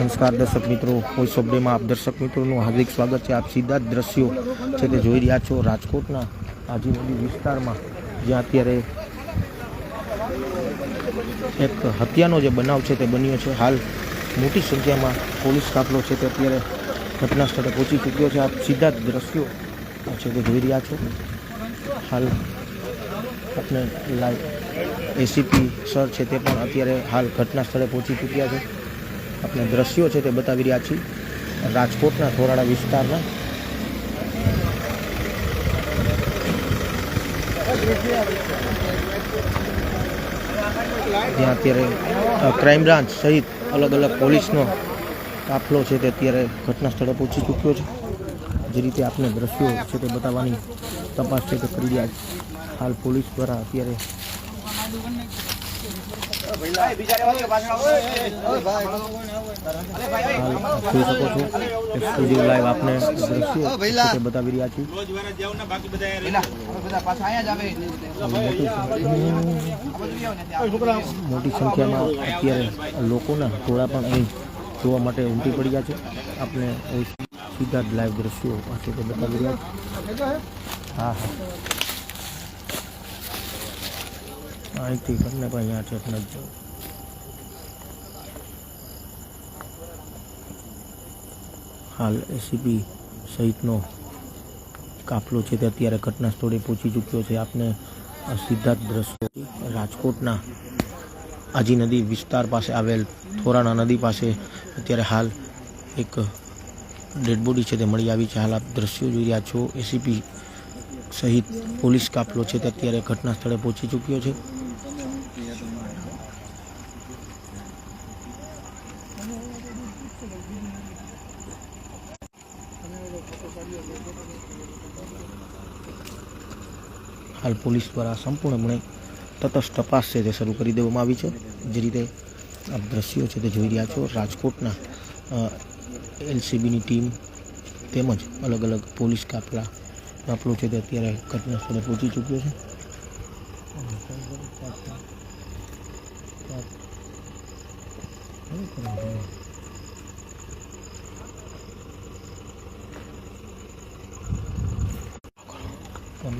નમસ્કાર દર્શક મિત્રો વોઇસ ઓફ ડેમાં આપ દર્શક મિત્રોનું હાર્દિક સ્વાગત છે. આપ સીધા જ દ્રશ્યો છે તે જોઈ રહ્યા છો રાજકોટના આજુબાજુ વિસ્તારમાં જ્યાં અત્યારે એક હત્યાનો જે બનાવ છે તે બન્યો છે. હાલ મોટી સંખ્યામાં પોલીસ કાફલો છે તે અત્યારે ઘટના સ્થળે પહોંચી ચૂક્યો છે. આ સીધા જ દ્રશ્યો છે તે જોઈ રહ્યા છો. હાલ આપણે લાઈવ એસીપી સર છે તે પણ અત્યારે હાલ ઘટના સ્થળે પહોંચી ચૂક્યા છે. આપણે દ્રશ્યો છે તે બતાવી રહ્યા છીએ. રાજકોટના થોરાડા વિસ્તારના જ્યાં અત્યારે ક્રાઇમ બ્રાન્ચ સહિત અલગ અલગ પોલીસનો કાફલો છે તે અત્યારે ઘટના સ્થળે પહોંચી ચૂક્યો છે. જે રીતે આપણે દ્રશ્યો છે તે બતાવવાની તપાસ છે તે કરી રહ્યા હાલ પોલીસ દ્વારા અત્યારે લાઈવ આપને દ્રશ્યો બતાવી રહ્યા છીએ મોટી સંખ્યામાં અત્યારે લોકોના ટોળા પણ અહીં જોવા માટે ઉમટી પડ્યા છે. આપણે સીધા લાઈવ દ્રશ્યો બતાવી રહ્યા છીએ. હા હા. અહીંથી કરીને પણ અહીંયા છે નથી જવું. હાલ એસીપી સહિતનો કાફલો છે તે અત્યારે ઘટના સ્થળે પહોંચી ચૂક્યો છે. આપને સીધા જ દ્રશ્યો રાજકોટના આજી નદી વિસ્તાર પાસે આવેલ થોરાણા નદી પાસે અત્યારે હાલ એક ડેડ બોડી છે તે મળી આવી છે. હાલ આપ દ્રશ્યો જોઈ રહ્યા છો. એસીપી સહિત પોલીસ કાફલો છે તે અત્યારે ઘટના સ્થળે પહોંચી ચૂક્યો છે. હાલ પોલીસ દ્વારા સંપૂર્ણપણે તટસ્થ તપાસ છે તે શરૂ કરી દેવામાં આવી છે. જે રીતે આપ દ્રશ્યો છે તે જોઈ રહ્યા છો, રાજકોટના એલસીબીની ટીમ તેમજ અલગ અલગ પોલીસ કાફલા કાફલો છે તે અત્યારે ઘટના સ્થળે પહોંચી ચૂક્યો છે. Thank આને હાલ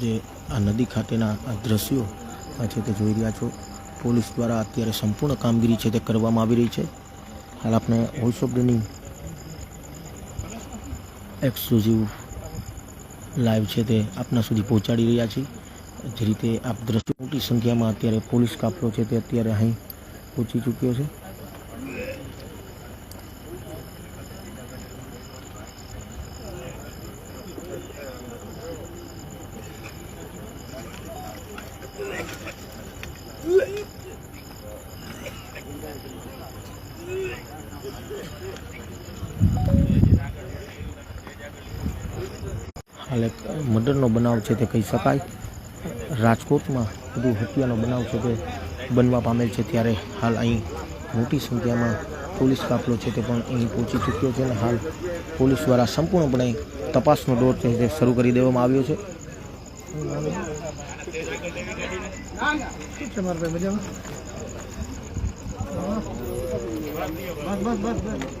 જે આ નદી ખાતેના આ દ્રશ્યો છે તે જોઈ રહ્યા છો, પોલીસ દ્વારા અત્યારે સંપૂર્ણ કામગીરી છે તે કરવામાં આવી રહી છે. હાલ આપણે વોઇસ ઓફ ડેની એક્સક્લુઝિવ લાઈવ છે તે આપના સુધી પહોંચાડી રહ્યા છીએ. જે રીતે આપ દ્રશ્યો મોટી સંખ્યામાં અત્યારે પોલીસ કાફલો છે તે અત્યારે અહીં પહોંચી ચૂક્યો છે. હાલ એટલે મર્ડરનો બનાવ છે તે કહી શકાય. રાજકોટમાં બધું હત્યાનો બનાવ છે તે બનવા પામેલ છે ત્યારે હાલ અહીં મોટી સંખ્યામાં પોલીસ કાફલો છે તે પણ અહીં પહોંચી ચૂક્યો છે અને હાલ પોલીસ દ્વારા સંપૂર્ણપણે તપાસનો દોર છે તે શરૂ કરી દેવામાં આવ્યો છે. બસ બસ બસ.